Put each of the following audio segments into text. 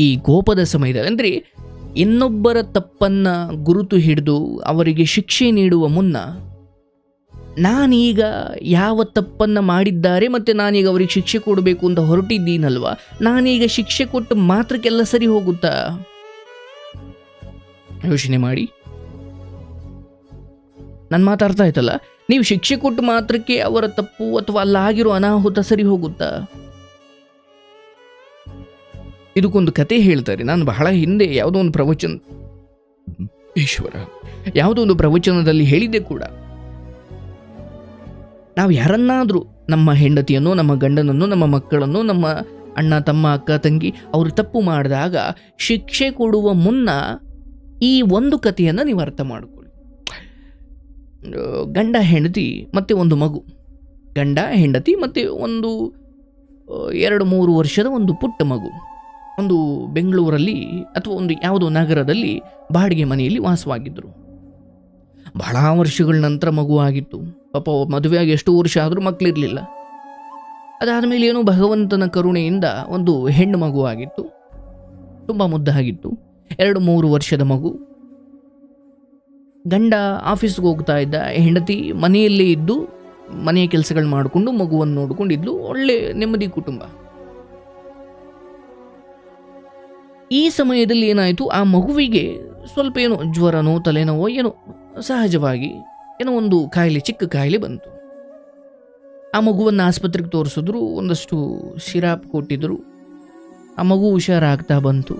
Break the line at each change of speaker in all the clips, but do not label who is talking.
ಈ ಕೋಪದ ಸಮಯದಲ್ಲಿ. ಅಂದರೆ ಇನ್ನೊಬ್ಬರ ತಪ್ಪನ್ನು ಗುರುತು ಹಿಡಿದು ಅವರಿಗೆ ಶಿಕ್ಷೆ ನೀಡುವ ಮುನ್ನ ನಾನೀಗ ಯಾವ ತಪ್ಪನ್ನು ಮಾಡಿದ್ದಾರೆ ಮತ್ತು ನಾನೀಗ ಅವರಿಗೆ ಶಿಕ್ಷೆ ಕೊಡಬೇಕು ಅಂತ ಹೊರಟಿದ್ದೀನಲ್ವ? ನಾನೀಗ ಶಿಕ್ಷೆ ಕೊಟ್ಟು ಮಾತ್ರಕ್ಕೆಲ್ಲ ಸರಿ ಹೋಗುತ್ತಾ? ಯೋಚನೆ ಮಾಡಿ. ನನ್ನ ಮಾತಾಡ್ತಾ ಆಯ್ತಲ್ಲ? ನೀವು ಶಿಕ್ಷೆ ಕೊಟ್ಟು ಮಾತ್ರಕ್ಕೆ ಅವರ ತಪ್ಪು ಅಥವಾ ಅಲ್ಲಾಗಿರೋ ಅನಾಹುತ ಸರಿ ಹೋಗುತ್ತಾ? ಇದಕ್ಕೊಂದು ಕತೆ ಹೇಳ್ತಾರೆ. ನಾನು ಬಹಳ ಹಿಂದೆ ಯಾವುದೋ ಒಂದು ಪ್ರವಚನ ಈಶ್ವರ, ಯಾವುದೋ ಒಂದು ಪ್ರವಚನದಲ್ಲಿ ಹೇಳಿದ್ದೆ ಕೂಡ. ನಾವು ಯಾರನ್ನಾದರೂ ನಮ್ಮ ಹೆಂಡತಿಯನ್ನು, ನಮ್ಮ ಗಂಡನನ್ನು, ನಮ್ಮ ಮಕ್ಕಳನ್ನು, ನಮ್ಮ ಅಣ್ಣ, ತಮ್ಮ ಅಕ್ಕ, ತಂಗಿ ಅವರು ತಪ್ಪು ಮಾಡಿದಾಗ ಶಿಕ್ಷೆ ಕೊಡುವ ಮುನ್ನ ಈ ಒಂದು ಕಥೆಯನ್ನು ನೀವು ಅರ್ಥ ಮಾಡಿಕೊಳ್ಳಿ. ಗಂಡ ಹೆಂಡತಿ ಮತ್ತು ಒಂದು ಮಗು. ಗಂಡ, ಹೆಂಡತಿ ಮತ್ತು ಒಂದು, ಎರಡು, ಮೂರು ವರ್ಷದ ಒಂದು ಪುಟ್ಟ ಮಗು. ಒಂದು ಬೆಂಗಳೂರಲ್ಲಿ ಅಥವಾ ಒಂದು ಯಾವುದೋ ನಗರದಲ್ಲಿ ಬಾಡಿಗೆ ಮನೆಯಲ್ಲಿ ವಾಸವಾಗಿದ್ದರು. ಬಹಳ ವರ್ಷಗಳ ನಂತರ ಮಗು ಆಗಿತ್ತು. ಪಾಪ ಮದುವೆಯಾಗಿ ಎಷ್ಟು ವರ್ಷ ಆದರೂ ಮಕ್ಕಳಿರಲಿಲ್ಲ. ಅದಾದಮೇಲೆ ಏನೋ ಭಗವಂತನ ಕರುಣೆಯಿಂದ ಒಂದು ಹೆಣ್ಣು ಮಗು ಆಗಿತ್ತು. ತುಂಬ ಮುದ್ದಾಗಿತ್ತು. ಎರಡು ಮೂರು ವರ್ಷದ ಮಗು. ಗಂಡ ಆಫೀಸ್ಗೆ ಹೋಗ್ತಾ ಇದ್ದ ಹೆಂಡತಿ ಮನೆಯಲ್ಲೇ ಇದ್ದು ಮನೆಯ ಕೆಲಸಗಳು ಮಾಡಿಕೊಂಡು ಮಗುವನ್ನು ನೋಡಿಕೊಂಡಿದ್ಲು. ಒಳ್ಳೆ ನೆಮ್ಮದಿ ಕುಟುಂಬ. ಈ ಸಮಯದಲ್ಲಿ ಏನಾಯಿತು? ಆ ಮಗುವಿಗೆ ಸ್ವಲ್ಪ ಏನೋ ಜ್ವರನೋ, ತಲೆನೋವೋ ಏನೋ ಸಹಜವಾಗಿ ಏನೋ ಒಂದು ಕಾಯಿಲೆ ಚಿಕ್ಕ ಕಾಯಿಲೆ ಬಂತು. ಆ ಮಗುವನ್ನು ಆಸ್ಪತ್ರೆಗೆ ತೋರಿಸಿದ್ರು, ಒಂದಷ್ಟು ಸಿರಾಪ್ ಕೊಟ್ಟಿದ್ರು. ಆ ಮಗು ಹುಷಾರಾಗ್ತಾ ಬಂತು.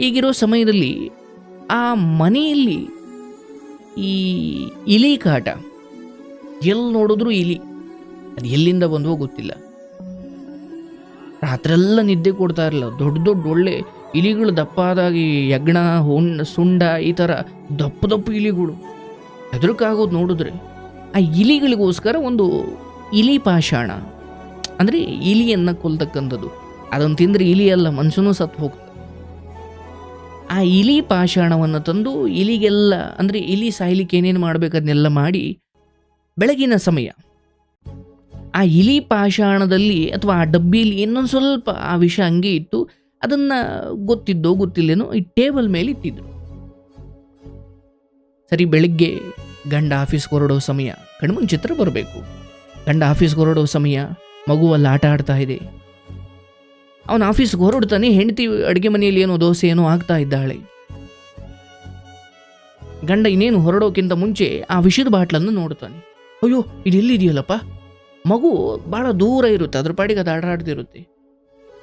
ಈಗಿರೋ ಸಮಯದಲ್ಲಿ ಆ ಮನೆಯಲ್ಲಿ ಈ ಇಲಿ ಕಾಟ ಎಲ್ಲಿ ನೋಡಿದ್ರು ಇಲಿ, ಅದು ಎಲ್ಲಿಂದ ಬಂದವೋ ಗೊತ್ತಿಲ್ಲ. ರಾತ್ರೆಲ್ಲ ನಿದ್ದೆ ಕೊಡ್ತಾ ಇರಲಿಲ್ಲ. ದೊಡ್ಡ ದೊಡ್ಡ ಒಳ್ಳೆ ಇಲಿಗಳು ದಪ್ಪಾದಾಗಿ ಯಗ್ಣ ಹುಣ್ಣ ಸುಂಡ, ಈ ಥರ ದಪ್ಪ ದಪ್ಪ ಇಲಿಗಳು. ಹೆದರಕ್ಕಾಗೋದು ನೋಡಿದ್ರೆ ಆ ಇಲಿಗಳಿಗೋಸ್ಕರ ಒಂದು ಇಲಿ ಪಾಷಾಣ. ಅಂದರೆ ಇಲಿಯನ್ನು ಕೊಲ್ತಕ್ಕಂಥದ್ದು. ಅದನ್ನು ತಿಂದರೆ ಇಲಿ ಅಲ್ಲ, ಮನುಷ್ಯನೂ ಸತ್ತು ಹೋಗ್ತದೆ ಆ ಇಲಿ ಪಾಷಾಣವನ್ನು ತಂದು ಇಲಿಗೆಲ್ಲ, ಅಂದರೆ ಇಲಿ ಸಾಯ್ಲಿಕ್ಕೆ ಏನೇನು ಮಾಡಬೇಕು ಅದನ್ನೆಲ್ಲ ಮಾಡಿ ಬೆಳಗಿನ ಸಮಯ ಆ ಇಲಿ ಪಾಷಾಣದಲ್ಲಿ ಅಥವಾ ಆ ಡಬ್ಬಿಯಲ್ಲಿ ಇನ್ನೊಂದು ಸ್ವಲ್ಪ ಆ ವಿಷ ಹಂಗೆ ಇತ್ತು ಅದನ್ನು ಗೊತ್ತಿದ್ದೋ ಗೊತ್ತಿಲ್ಲೇನೋ ಈ ಟೇಬಲ್ ಮೇಲೆ ಇಟ್ಟಿದ್ರು. ಸರಿ, ಬೆಳಿಗ್ಗೆ ಗಂಡ ಆಫೀಸ್ಗೆ ಹೊರಡೋ ಸಮಯ ಕಣ್ಮನ್ ಚಿತ್ರ ಬರಬೇಕು. ಗಂಡ ಆಫೀಸ್ಗೆ ಹೊರಡೋ ಸಮಯ ಮಗುವಲ್ಲಿ ಆಟ ಆಡ್ತಾ ಇದೆ. ಅವನ ಆಫೀಸ್ಗೆ ಹೊರಡ್ತಾನೆ, ಹೆಂಡತಿ ಅಡುಗೆ ಮನೆಯಲ್ಲಿ ಏನೋ ದೋಸೆ ಏನೋ ಆಗ್ತಾ ಇದ್ದಾಳೆ. ಗಂಡ ಇನ್ನೇನು ಹೊರಡೋಕ್ಕಿಂತ ಮುಂಚೆ ಆ ವಿಷದ ಬಾಟ್ಲನ್ನು ನೋಡ್ತಾನೆ. ಅಯ್ಯೋ, ಇದು ಎಲ್ಲಿದೆಯಲ್ಲಪ್ಪ? ಮಗು ಭಾಳ ದೂರ ಇರುತ್ತೆ, ಅದ್ರ ಪಾಡಿಗೆ ಅದು ಆಟ ಆಡ್ತಿರುತ್ತೆ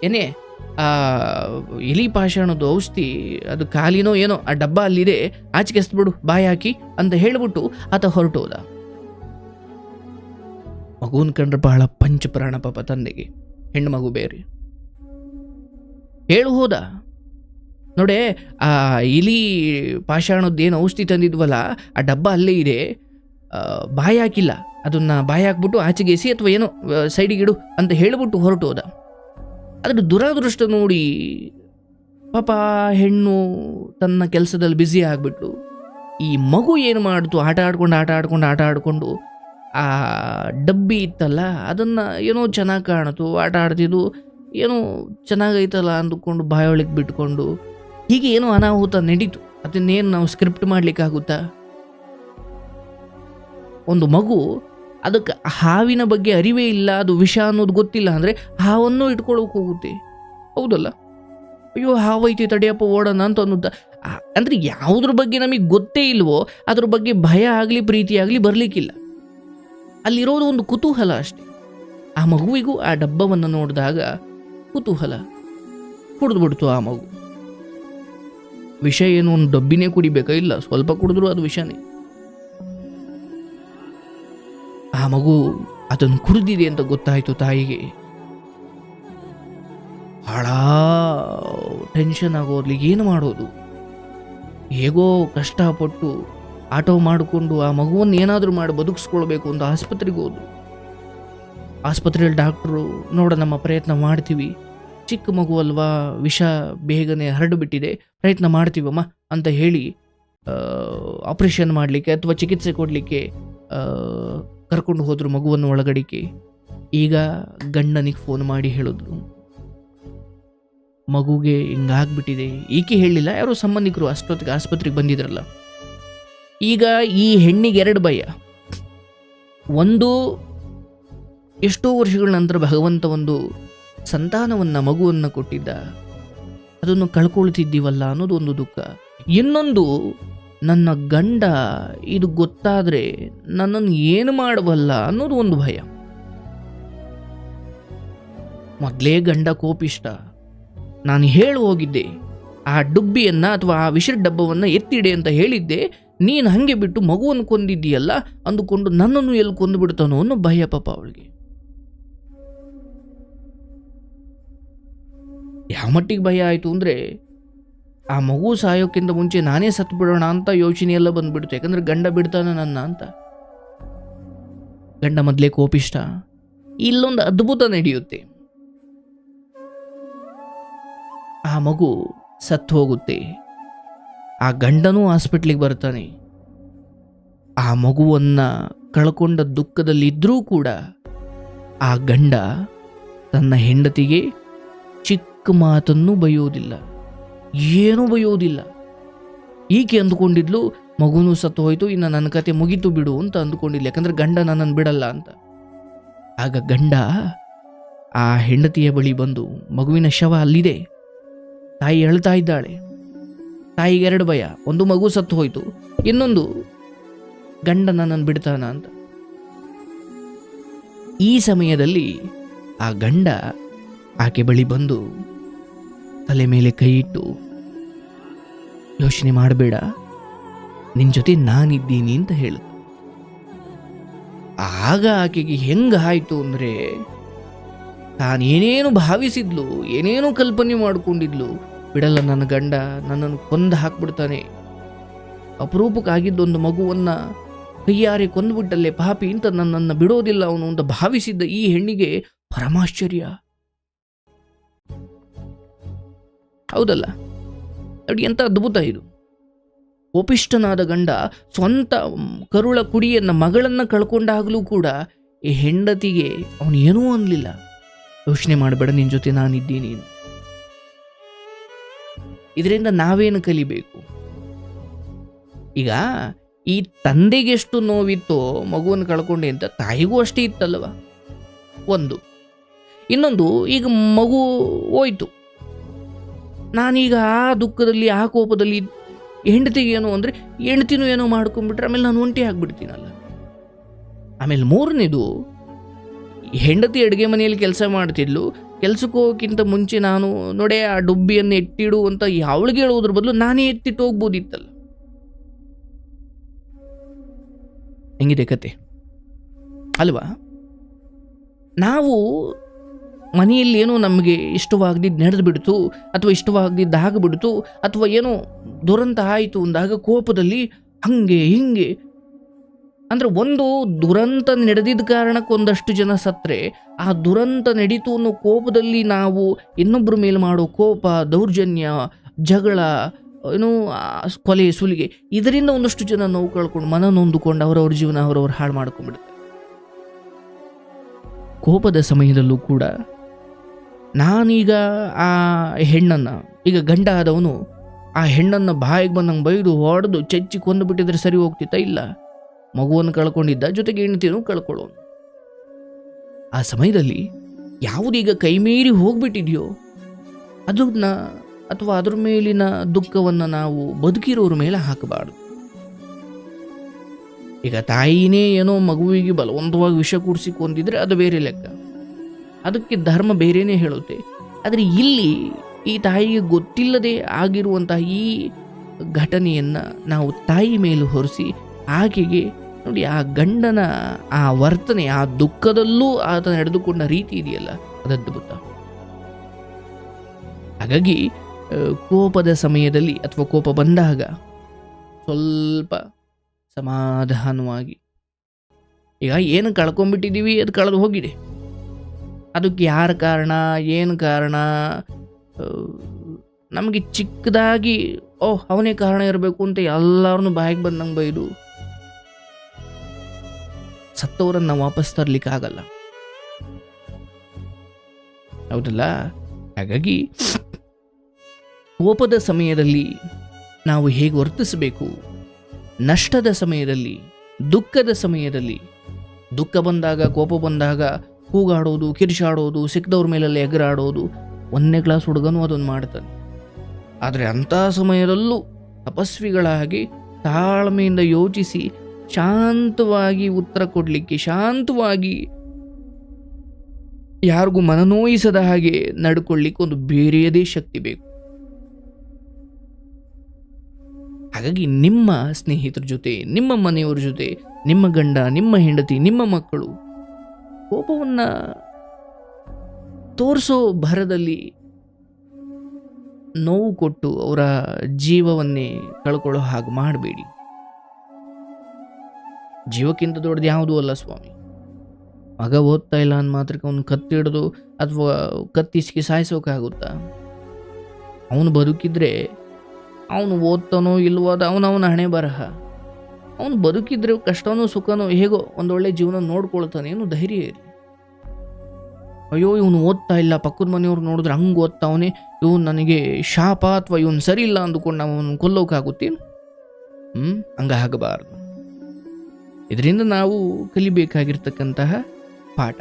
ಏನೇ ಆ, ಇಲಿ ಪಾಷಾಣದ ಔಷಧಿ, ಅದು ಖಾಲಿನೋ ಏನೋ, ಆ ಡಬ್ಬ ಅಲ್ಲಿದೆ, ಆಚೆಗೆ ಎಸ್ಬಿಡು, ಬಾಯಿ ಹಾಕಿ ಅಂತ ಹೇಳ್ಬಿಟ್ಟು ಆತ ಹೊರಟೋದ ಮಗುವನ್ ಕಂಡ್ರೆ ಬಹಳ ಪಂಚಪ್ರಾಣ ಪಾಪ ತಂದೆಗೆ, ಹೆಣ್ಣು ಮಗು ಬೇರೆ. ಹೇಳು ಹೋದ. ನೋಡೆ, ಆ ಇಲಿ ಏನು ಔಷಧಿ ತಂದಿದ್ವಲ್ಲ, ಆ ಡಬ್ಬ ಅಲ್ಲೇ ಇದೆ ಬಾಯಿ ಹಾಕಿಲ್ಲ. ಅದನ್ನ ಬಾಯಿ ಹಾಕ್ಬಿಟ್ಟು ಆಚೆಗೆ ಎಸಿ ಅಥವಾ ಏನೋ ಸೈಡಿಗೆ ಇಡು ಅಂತ ಹೇಳ್ಬಿಟ್ಟು ಹೊರಟೋದ ಅದ್ರ ದುರಾದೃಷ್ಟ ನೋಡಿ ಪಾಪ ಹೆಣ್ಣು ತನ್ನ ಕೆಲಸದಲ್ಲಿ ಬ್ಯುಸಿ ಆಗಿಬಿಟ್ಟು ಈ ಮಗು ಏನು ಮಾಡ್ತು? ಆಟ ಆಡ್ಕೊಂಡು ಆಟ ಆಡ್ಕೊಂಡು, ಆಟ ಆಡಿಕೊಂಡು ಆ ಡಬ್ಬಿ ಇತ್ತಲ್ಲ, ಅದನ್ನು ಏನೋ ಚೆನ್ನಾಗಿ ಕಾಣಿತು. ಆಟ ಆಡ್ತಿದ್ದು ಏನೋ ಚೆನ್ನಾಗೈತಲ್ಲ ಅಂದುಕೊಂಡು ಬಾಯೊಳಗೆ ಬಿಟ್ಕೊಂಡು ಹೀಗೆ ಏನೋ ಅನಾಹುತ ನಡೀತು. ಅದನ್ನೇನು ನಾವು ಸ್ಕ್ರಿಪ್ಟ್ ಮಾಡಲಿಕ್ಕಾಗುತ್ತಾ? ಒಂದು ಮಗು ಅದಕ್ಕೆ ಹಾವಿನ ಬಗ್ಗೆ ಅರಿವೇ ಇಲ್ಲ, ಅದು ವಿಷ ಅನ್ನೋದು ಗೊತ್ತಿಲ್ಲ ಅಂದರೆ ಹಾವನ್ನು ಇಟ್ಕೊಳ್ಳೋಕೆ ಹೋಗುತ್ತೆ. ಹೌದಲ್ಲ? ಅಯ್ಯೋ ಹಾವೈತಿ ತಡೆಯಪ್ಪ, ಓಡೋಣ ಅಂತ ಅನ್ನೋದ ಅಂದರೆ ಯಾವುದ್ರ ಬಗ್ಗೆ ನಮಗೆ ಗೊತ್ತೇ ಇಲ್ವೋ, ಅದ್ರ ಬಗ್ಗೆ ಭಯ ಆಗಲಿ, ಪ್ರೀತಿ ಆಗಲಿ ಬರಲಿಕ್ಕಿಲ್ಲ. ಅಲ್ಲಿರೋದು ಒಂದು ಕುತೂಹಲ ಅಷ್ಟೆ. ಆ ಮಗುವಿಗೂ ಆ ಡಬ್ಬವನ್ನು ನೋಡಿದಾಗ ಕುತೂಹಲ ಕುಡಿದ್ಬಿಡ್ತು ಆ ಮಗು. ವಿಷ ಏನು ಒಂದು ಡಬ್ಬಿನೇ ಕುಡಿಬೇಕಾ? ಇಲ್ಲ, ಸ್ವಲ್ಪ ಕುಡಿದ್ರು ಅದು ವಿಷನೇ. ಮಗು ಅದನ್ನು ಕುರಿದಿದೆ ಅಂತ ಗೊತ್ತಾಯಿತು ತಾಯಿಗೆ. ಭಾಳ ಟೆನ್ಷನ್ ಆಗೋರ್ಲಿ ಏನು ಮಾಡೋದು? ಹೇಗೋ ಕಷ್ಟಪಟ್ಟು ಆಟೋ ಮಾಡಿಕೊಂಡು ಆ ಮಗುವನ್ನು ಏನಾದರೂ ಮಾಡಿ ಬದುಕಿಸ್ಕೊಳ್ಬೇಕು ಅಂತ ಆಸ್ಪತ್ರೆಗೆ ಹೋದ್ರು. ಆಸ್ಪತ್ರೆಯಲ್ಲಿ ಡಾಕ್ಟ್ರು ನೋಡ ನಮ್ಮ ಪ್ರಯತ್ನ ಮಾಡ್ತೀವಿ. ಚಿಕ್ಕ ಮಗು ಅಲ್ವಾ, ವಿಷ ಬೇಗನೆ ಹರಡುಬಿಟ್ಟಿದೆ, ಪ್ರಯತ್ನ ಮಾಡ್ತೀವಮ್ಮ ಅಂತ ಹೇಳಿ ಆಪರೇಷನ್ ಮಾಡಲಿಕ್ಕೆ ಅಥವಾ ಚಿಕಿತ್ಸೆ ಕೊಡಲಿಕ್ಕೆ ಕರ್ಕೊಂಡು ಹೋದರು ಮಗುವನ್ನು ಒಳಗಡಿಕೆ ಈಗ ಗಂಡನಿಗೆ ಫೋನ್ ಮಾಡಿ ಹೇಳಿದ್ರು. ಮಗುಗೆ ಹಿಂಗಾಗ್ಬಿಟ್ಟಿದೆ ಈಕೆ ಹೇಳಿಲ್ಲ, ಯಾರೋ ಸಂಬಂಧಿಕರು ಅಷ್ಟೊತ್ತಿಗೆ ಆಸ್ಪತ್ರೆಗೆ ಬಂದಿದ್ರಲ್ಲ. ಈಗ ಈ ಹೆಣ್ಣಿಗೆ ಎರಡು ಭಯ. ಒಂದು, ಎಷ್ಟೋ ವರ್ಷಗಳ ನಂತರ ಭಗವಂತ ಒಂದು ಸಂತಾನವನ್ನು ಮಗುವನ್ನು ಕೊಟ್ಟಿದ್ದ. ಅದನ್ನು ಕಳ್ಕೊಳ್ತಿದ್ದೀವಲ್ಲ ಅನ್ನೋದು ಒಂದು ದುಃಖ. ಇನ್ನೊಂದು ನನ್ನ ಗಂಡ ಇದು ಗೊತ್ತಾದರೆ ನನ್ನನ್ನು ಏನು ಮಾಡಬಲ್ಲ ಅನ್ನೋದು ಒಂದು ಭಯ. ಮೊದಲೇ ಗಂಡ ಕೋಪಿಷ್ಟ. ನಾನು ಹೇಳಿ ಹೋಗಿದ್ದೆ, ಆ ಡುಬ್ಬಿಯನ್ನು ಅಥವಾ ಆ ವಿಷದ ಡಬ್ಬವನ್ನು ಎತ್ತಿಡೆ ಅಂತ ಹೇಳಿದ್ದೆ, ನೀನು ಹಾಗೆ ಬಿಟ್ಟು ಮಗುವನ್ನು ಕೊಂದಿದ್ದೀಯಲ್ಲ, ಅಂದುಕೊಂಡು ನನ್ನನ್ನು ಎಲ್ಲಿ ಕೊಂದು ಬಿಡ್ತಾನೋ ಅನ್ನೋ ಭಯ ಪಾಪ ಅವಳಿಗೆ. ಯಾವ ಮಟ್ಟಿಗೆ ಭಯ ಆಯಿತು ಅಂದರೆ ಆ ಮಗು ಸಾಯೋಕ್ಕಿಂತ ಮುಂಚೆ ನಾನೇ ಸತ್ತು ಬಿಡೋಣ ಅಂತ ಯೋಚನೆ ಎಲ್ಲ ಬಂದ್ಬಿಡ್ತು. ಯಾಕಂದ್ರೆ ಗಂಡ ಬಿಡ್ತಾನೆ ನನ್ನ ಅಂತ. ಗಂಡ ಮೊದಲೇ ಕೋಪಿಷ್ಟ. ಇಲ್ಲೊಂದು ಅದ್ಭುತ ನಡೆಯುತ್ತೆ. ಆ ಮಗು ಸತ್ತು ಹೋಗುತ್ತೆ. ಆ ಗಂಡನೂ ಹಾಸ್ಪಿಟ್ಲಿಗೆ ಬರ್ತಾನೆ. ಆ ಮಗುವನ್ನ ಕಳ್ಕೊಂಡ ದುಃಖದಲ್ಲಿದ್ದರೂ ಕೂಡ ಆ ಗಂಡ ತನ್ನ ಹೆಂಡತಿಗೆ ಚಿಕ್ಕ ಮಾತನ್ನು ಬೈಯೋದಿಲ್ಲ ಏನೂ ಬಯ್ಯೋದಿಲ್ಲ. ಈಕೆ ಅಂದುಕೊಂಡಿದ್ಲು, ಮಗುನೂ ಸತ್ತು ಹೋಯ್ತು, ಇನ್ನು ನನ್ನ ಕತೆ ಮುಗಿತು ಬಿಡು ಅಂತ ಅಂದುಕೊಂಡಿಲ್ಲ ಯಾಕಂದ್ರೆ ಗಂಡ ನನ್ನನ್ನು ಬಿಡಲ್ಲ ಅಂತ. ಆಗ ಗಂಡ ಆ ಹೆಂಡತಿಯ ಬಳಿ ಬಂದು ಮಗುವಿನ ಶವ ಅಲ್ಲಿದೆ. ತಾಯಿ ಅಳ್ತಾ ಇದ್ದಾಳೆ. ತಾಯಿಗೆ ಎರಡು ಭಯ, ಒಂದು ಮಗು ಸತ್ತು ಹೋಯ್ತು, ಇನ್ನೊಂದು ಗಂಡ ನನ್ನನ್ನು ಬಿಡ್ತಾನ ಅಂತ. ಈ ಸಮಯದಲ್ಲಿ ಆ ಗಂಡ ಆಕೆ ಬಳಿ ಬಂದು ತಲೆ ಮೇಲೆ ಕೈ ಇಟ್ಟು, ಯೋಚನೆ ಮಾಡಬೇಡ ನಿನ್ನ ಜೊತೆ ನಾನಿದ್ದೀನಿ ಅಂತ ಹೇಳಿದ ಆಗ ಆಕೆಗೆ ಹೆಂಗಾಯಿತು ಅಂದ್ರೆ, ತಾನೇನೇನು ಭಾವಿಸಿದ್ಲು, ಏನೇನೋ ಕಲ್ಪನೆ ಮಾಡಿಕೊಂಡಿದ್ಲು, ಬಿಡಲ್ಲ ನನ್ನ ಗಂಡ, ನನ್ನನ್ನು ಕೊಂದು ಹಾಕ್ಬಿಡ್ತಾನೆ. ಅಪರೂಪಕ್ಕಾಗಿದ್ದೊಂದು ಮಗುವನ್ನ ಕೈಯಾರೆ ಕೊಂದುಬಿಟ್ಟಲ್ಲೇ ಪಾಪಿ ಅಂತ ನನ್ನನ್ನು ಬಿಡೋದಿಲ್ಲ ಅವನು ಅಂತ ಭಾವಿಸಿದ್ದ ಈ ಹೆಣ್ಣಿಗೆ ಪರಮಾಶ್ಚರ್ಯ. ಹೌದಲ್ಲ? ನೋಡಿ ಎಂಥ ಅದ್ಭುತ ಇದು. ಒಪಿಷ್ಟನಾದ ಗಂಡ ಸ್ವಂತ ಕರುಳ ಕುಡಿಯನ್ನ ಮಗಳನ್ನ ಕಳ್ಕೊಂಡಾಗಲೂ ಕೂಡ ಈ ಹೆಂಡತಿಗೆ ಅವನು ಏನೂ ಅನ್ನಲಿಲ್ಲ ಯೋಚನೆ ಮಾಡಬೇಡ ನಿನ್ನ ಜೊತೆ ನಾನಿದ್ದೀನಿ. ಇದರಿಂದ ನಾವೇನು ಕಲಿಬೇಕು? ಈಗ ಈ ತಂದೆಗೆ ಎಷ್ಟು ನೋವಿತ್ತೋ, ಮಗುವನ್ನು ಕಳ್ಕೊಂಡೆ ಅಂತ ತಾಯಿಗೂ ಅಷ್ಟೇ ಇತ್ತಲ್ವ? ಒಂದು. ಇನ್ನೊಂದು, ಈಗ ಮಗು ಹೋಯ್ತು. ನಾನೀಗ ಆ ದುಃಖದಲ್ಲಿ, ಆ ಕೋಪದಲ್ಲಿ ಹೆಂಡತಿಗೆ ಏನು ಅಂದರೆ ಹೆಂಡತಿನೂ ಏನೋ ಮಾಡ್ಕೊಂಡ್ಬಿಟ್ರೆ ಆಮೇಲೆ ನಾನು ಒಂಟಿ ಆಗಿಬಿಡ್ತೀನಲ್ಲ. ಆಮೇಲೆ ಮೂರನೇದು, ಹೆಂಡತಿ ಅಡುಗೆ ಮನೆಯಲ್ಲಿ ಕೆಲಸ ಮಾಡ್ತಿದ್ಲು, ಕೆಲ್ಸಕ್ಕೆ ಹೋಗೋಕ್ಕಿಂತ ಮುಂಚೆ ನಾನು, ನೋಡೇ ಆ ಡುಬ್ಬಿಯನ್ನು ಎತ್ತಿಡು ಅಂತ ಯಾವಳಿಗೆ ಹೇಳೋದ್ರ ಬದಲು ನಾನೇ ಎತ್ತಿಟ್ಟು ಹೋಗ್ಬೋದಿತ್ತಲ್ಲ. ಹೆಂಗಿದೆ ಕತೆ? ಅಲ್ವಾ? ನಾವು ಮನೆಯಲ್ಲಿ ಏನೋ ನಮಗೆ ಇಷ್ಟವಾಗದಿದ್ದು ನಡೆದು ಬಿಡ್ತು, ಅಥವಾ ಇಷ್ಟವಾಗದಿದ್ದು ಆಗಿಬಿಡ್ತು ಅಥವಾ ಏನೋ ದುರಂತ ಆಯಿತು ಅಂದಾಗ ಕೋಪದಲ್ಲಿ ಹಂಗೆ ಹಿಂಗೆ. ಅಂದರೆ ಒಂದು ದುರಂತ ನಡೆದಿದ್ದ ಕಾರಣಕ್ಕೆ ಒಂದಷ್ಟು ಜನ ಸತ್ರೆ, ಆ ದುರಂತ ನಡೀತು ಅನ್ನೋ ಕೋಪದಲ್ಲಿ ನಾವು ಇನ್ನೊಬ್ಬರ ಮೇಲೆ ಮಾಡೋ ಕೋಪ, ದೌರ್ಜನ್ಯ, ಜಗಳ, ಏನು ಕೊಲೆ, ಸುಲಿಗೆ, ಇದರಿಂದ ಒಂದಷ್ಟು ಜನ ನೋವು ಕಳ್ಕೊಂಡು ಮನ ನೊಂದುಕೊಂಡು ಅವರವ್ರ ಜೀವನ ಅವರವ್ರು ಹಾಳು ಮಾಡ್ಕೊಂಡ್ಬಿಡುತ್ತೆ. ಕೋಪದ ಸಮಯದಲ್ಲೂ ಕೂಡ ನಾನೀಗ ಆ ಹೆಣ್ಣನ್ನು, ಈಗ ಗಂಡ ಆದವನು, ಆ ಹೆಣ್ಣನ್ನು ಬಾಯಿಗೆ ಬಂದಂಗೆ ಬೈದು ಹೊಡೆದು ಚಚ್ಚಿ ಕೊಂದು ಬಿಟ್ಟಿದ್ರೆ ಸರಿ ಹೋಗ್ತಿತ್ತ ಇಲ್ಲ? ಮಗುವನ್ನು ಕಳ್ಕೊಂಡಿದ್ದ, ಜೊತೆಗೆ ಹೆಂಡತಿನೂ ಕಳ್ಕೊಳ್ಳೋನು. ಆ ಸಮಯದಲ್ಲಿ ಯಾವುದೀಗ ಕೈಮೀರಿ ಹೋಗ್ಬಿಟ್ಟಿದೆಯೋ, ಅದನ್ನ ಅಥವಾ ಅದ್ರ ಮೇಲಿನ ದುಃಖವನ್ನು ನಾವು ಬದುಕಿರೋರ ಮೇಲೆ ಹಾಕಬಾರ್ದು. ಈಗ ತಾಯಿನೇ ಏನೋ ಮಗುವಿಗೆ ಬಲವಂತವಾಗಿ ವಿಷ ಕೂಡಿಸಿ ಕೊಂದಿದ್ರೆ ಅದು ಬೇರೆ ಲೆಕ್ಕ. ಅದಕ್ಕೆ ಧರ್ಮ ಬೇರೆಯೇ ಹೇಳುತ್ತೆ. ಆದರೆ ಇಲ್ಲಿ ಈ ತಾಯಿಗೆ ಗೊತ್ತಿಲ್ಲದೆ ಆಗಿರುವಂತಹ ಈ ಘಟನೆಯನ್ನು ನಾವು ತಾಯಿ ಮೇಲೆ ಹೊರಿಸಿ ಆಕೆಗೆ ನೋಡಿ ಆ ಗಂಡನ ಆ ವರ್ತನೆ, ಆ ದುಃಖದಲ್ಲೂ ಆತ ನಡೆದುಕೊಂಡ ರೀತಿ ಇದೆಯಲ್ಲ ಅದದ್ಭುತ ಹಾಗಾಗಿ ಕೋಪದ ಸಮಯದಲ್ಲಿ ಅಥವಾ ಕೋಪ ಬಂದಾಗ ಸ್ವಲ್ಪ ಸಮಾಧಾನವಾಗಿ, ಈಗ ಏನು ಕಳ್ಕೊಂಡ್ಬಿಟ್ಟಿದ್ದೀವಿ, ಅದು ಕಳೆದು ಹೋಗಿದೆ. ಅದಕ್ಕೆ ಯಾರ ಕಾರಣ, ಏನು ಕಾರಣ ನಮಗೆ ಚಿಕ್ಕದಾಗಿ ಓಹ್ ಅವನೇ ಕಾರಣ ಇರಬೇಕು ಅಂತ ಎಲ್ಲರೂ ಬಾಯಿಗೆ ಬಂದಂಗೆ ಬೈದು ಸತ್ತವರನ್ನು ವಾಪಸ್ ತರ್ಲಿಕ್ಕೆ ಆಗಲ್ಲ ಹೌದಲ್ಲ? ಹಾಗಾಗಿ ಕೋಪದ ಸಮಯದಲ್ಲಿ ನಾವು ಹೇಗೆ ವರ್ತಿಸಬೇಕು? ನಷ್ಟದ ಸಮಯದಲ್ಲಿ, ದುಃಖದ ಸಮಯದಲ್ಲಿ, ದುಃಖ ಬಂದಾಗ, ಕೋಪ ಬಂದಾಗ ಕೂಗಾಡೋದು, ಕಿರ್ಚಾಡೋದು ಸಿಕ್ಕದವ್ರ ಮೇಲೆಲ್ಲ ಎಗರಾಡೋದು, ಒಂದನೇ ಕ್ಲಾಸ್ ಹುಡುಗನೂ ಅದನ್ನು ಮಾಡ್ತಾನೆ. ಆದರೆ ಅಂಥ ಸಮಯದಲ್ಲೂ ತಪಸ್ವಿಗಳಾಗಿ ತಾಳ್ಮೆಯಿಂದ ಯೋಚಿಸಿ ಶಾಂತವಾಗಿ ಉತ್ತರ ಕೊಡಲಿಕ್ಕೆ, ಶಾಂತವಾಗಿ ಯಾರಿಗೂ ಮನನೋಯಿಸದ ಹಾಗೆ ನಡ್ಕೊಳ್ಳಿಕ್ಕೆ ಒಂದು ಬೇರೆಯದೇ ಶಕ್ತಿ ಬೇಕು. ಹಾಗಾಗಿ ನಿಮ್ಮ ಸ್ನೇಹಿತರ ಜೊತೆ, ನಿಮ್ಮ ಮನೆಯವರ ಜೊತೆ, ನಿಮ್ಮ ಗಂಡ, ನಿಮ್ಮ ಹೆಂಡತಿ, ನಿಮ್ಮ ಮಕ್ಕಳು ಕೋಪವನ್ನ ತೋರಿಸೋ ಭರದಲ್ಲಿ ನೋವು ಕೊಟ್ಟು ಅವರ ಜೀವವನ್ನೇ ಕಳ್ಕೊಳ್ಳೋ ಹಾಗೆ ಮಾಡಬೇಡಿ. ಜೀವಕ್ಕಿಂತ ದೊಡ್ಡದು ಯಾವುದೂ ಅಲ್ಲ ಸ್ವಾಮಿ. ಮಗ ಓದ್ತಾ ಇಲ್ಲ ಅಂದ ಮಾತ್ರಕ್ಕೆ ಅವನು ಕತ್ತಿ ಹಿಡಿದು ಅಥವಾ ಕತ್ತಿಸ್ಕಿ ಸಾಯಿಸೋಕ್ಕಾಗುತ್ತಾ ಅವನು ಬದುಕಿದ್ರೆ ಅವನು ಓದ್ತಾನೋ ಇಲ್ವೋ ಅದು ಅವನವನ ಹಣೆ ಬರಹ ಅವನು ಬದುಕಿದ್ರೆ ಕಷ್ಟನೂ ಸುಖನೂ ಹೇಗೋ ಒಂದೊಳ್ಳೆ ಜೀವನ ನೋಡ್ಕೊಳ್ತಾನೆ ಏನು ಧೈರ್ಯ ಇರಲಿ ಅಯ್ಯೋ, ಇವನು ಓದ್ತಾ ಇಲ್ಲ. ಪಕ್ಕದ ಮನೆಯವ್ರು ನೋಡಿದ್ರೆ ಹಂಗೆ ಓದ್ತಾವನೆ. ಇವನು ನನಗೆ ಶಾಪ ಅಥವಾ ಇವನು ಸರಿ ಇಲ್ಲ ಅಂದುಕೊಂಡು ನಾವು ಅವನು ಕೊಲ್ಲೋಕಾಗುತ್ತೇನು ಹ್ಞೂ ಹಂಗ ಆಗಬಾರ್ದು. ಇದರಿಂದ ನಾವು ಕಲಿಬೇಕಾಗಿರ್ತಕ್ಕಂತಹ ಪಾಠ.